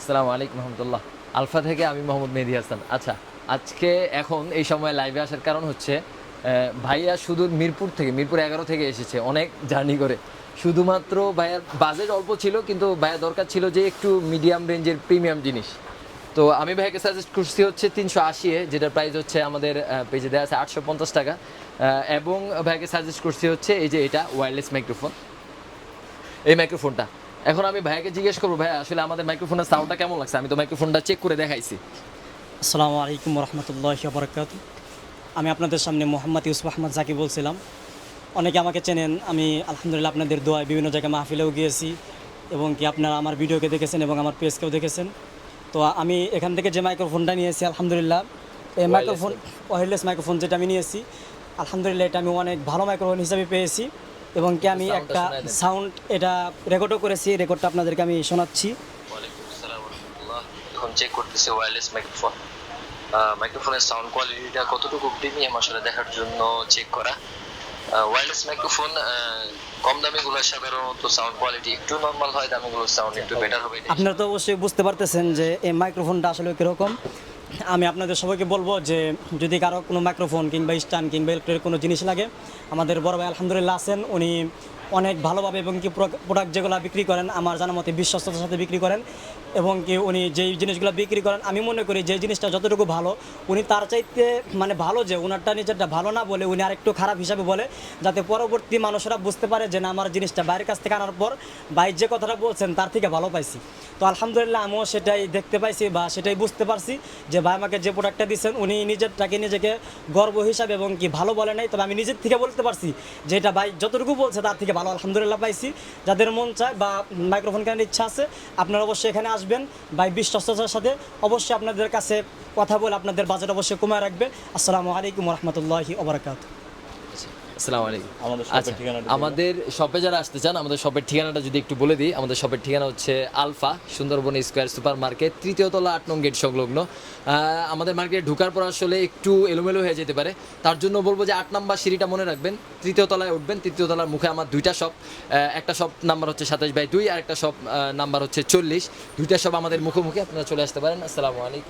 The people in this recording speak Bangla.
আসসালামু আলাইকুম রহমতুল্লাহ। আলফা থেকে আমি মোহাম্মদ মেহেদি হাসান। আচ্ছা আজকে এখন এই সময় লাইভে আসার কারণ হচ্ছে ভাইয়া শুধু মিরপুর থেকে, মিরপুর এগারো থেকে এসেছে অনেক জার্নি করে। শুধুমাত্র ভাইয়ার বাজেট অল্প ছিল, কিন্তু ভাইয়া দরকার ছিল যে একটু মিডিয়াম রেঞ্জের প্রিমিয়াম জিনিস। তো আমি ভাইয়াকে সাজেস্ট করছি হচ্ছে তিনশো আশি যেটার প্রাইস হচ্ছে আমাদের পেজে দেওয়া আছে আটশো পঞ্চাশ টাকা। এবং ভাইয়াকে সাজেস্ট করছি হচ্ছে এই যে এটা ওয়্যারলেস মাইক্রোফোন এই মাইক্রোফোনটা এখন আমি ভাইয়াকে জিজ্ঞেস করব ভাইয়া আসলে আমাদের মাইক্রোফোনের সাউন্ডটা কেমন লাগছে? আমি তো মাইক্রোফোনটা চেক করে দেখাইছি। আসসালামু আলাইকুম রহমতুল্লাহ বরকাত আমি আপনাদের সামনে মোহাম্মদ ইউসুফ আহমদ জাকি বলছিলাম। অনেকে আমাকে চেনেন আমি আলহামদুলিল্লাহ আপনাদের দোয়ায় বিভিন্ন জায়গায় মাহফিলেও গিয়েছি এবং কি আপনারা আমার ভিডিওকে দেখেছেন এবং আমার পেজকেও দেখেছেন। তো আমি এখান থেকে যে মাইক্রোফোনটা নিয়েছি আলহামদুলিল্লাহ এই মাইক্রোফোন ওয়ারলেস মাইক্রোফোন যেটা আমি নিয়েছি আলহামদুলিল্লাহ এটা আমি অনেক ভালো মাইক্রোফোন হিসাবে পেয়েছি। এবং কি আমি একটা সাউন্ড এটা রেকর্ডও করেছি রেকর্ডটা আপনাদেরকে আমি শোনাচ্ছি। এখন চেক করতেছি ওয়্যারলেস মাইক্রোফোন মাইক্রোফোনের সাউন্ড কোয়ালিটিটা কতটুকু প্রিমিয়াম আসলে দেখার জন্য চেক করা। ওয়্যারলেস মাইক্রোফোন কম দামিগুলো সাধারণত সাউন্ড কোয়ালিটি একটু নর্মাল হয় দামিগুলোর সাউন্ড একটু বেটার হবে আপনারা তো অবশ্যই বুঝতে পারতেছেন যে এই মাইক্রোফোনটা আসলে কীরকম। আমি আপনাদের সবাইকে বলব যে যদি কারও কোনো মাইক্রোফোন কিংবা স্ট্যান্ড কিংবা ইলেকট্রিক কোনো জিনিস লাগে, আমাদের বড় ভাই আলহামদুলিল্লাহ আছেন, উনি অনেক ভালোভাবে এবং কি প্রোডাক্ট যেগুলো বিক্রি করেন, আমার জানা মতে বিশ্বস্ততার সাথে বিক্রি করেন এবং কি উনি যেই জিনিসগুলো বিক্রি করেন, আমি মনে করি যে জিনিসটা যতটুকু ভালো, উনি তার চাইতে মানে ভালো যে ওনারটা নিজেরটা ভালো না বলে উনি আরেকটু খারাপ হিসাবে বলে, যাতে পরবর্তী মানুষরা বুঝতে পারে যে না, আমার জিনিসটা বাইরের কাছ থেকে আনার পর বাইর যে কথাটা বলছেন তার থেকে ভালো পাইছি। তো আলহামদুলিল্লাহ আমিও সেটাই দেখতে পাইছি বা সেটাই বুঝতে পারছি যে ভাই আমাকে যে প্রোডাক্টটা দিচ্ছেন উনি নিজেরটাকে নিজেকে গর্ব হিসাবে এবং কি ভালো বলে নাই, তবে আমি নিজের থেকে বলতে পারছি যে এটা ভাই যতটুকু বলছে তার থেকে ভালো, আলহামদুলিল্লাহ পাইছি। যাদের মন চায় বা মাইক্রোফোন কেনার ইচ্ছা আছে, আপনারা অবশ্যই এখানে আসবেন। ভাই বিশ্বস্ততার সাথে অবশ্যই আপনাদের কাছে কথা বলে আপনাদের বাজেট অবশ্যই কমায় রাখবে আসসালামু আলাইকুম রহমতুল্লাহি ওবরাকাত আসসালামু আলাইকুম। আমাদের আচ্ছা আমাদের শপে যারা আসতে চান আমাদের শপের ঠিকানাটা যদি একটু বলে দিই আমাদের শপের ঠিকানা হচ্ছে alpha Sundarban square super market তৃতীয় তলা আট নং গেট সংলগ্ন। আমাদের মার্কেটে ঢোকার পর আসলে একটু এলোমেলো হয়ে যেতে পারে। তার জন্য বলব যে আট নাম্বার সিঁড়িটা মনে রাখবেন তৃতীয় তলায় উঠবেন তৃতীয় তলার মুখে আমার দুইটা শপ একটা শপ নাম্বার হচ্ছে সাতাশ বাই দুই আর একটা শপ নাম্বার হচ্ছে চল্লিশ। দুইটা শপ আমাদের মুখোমুখি আপনারা চলে আসতে পারেন। আসসালামু আলাইকুম।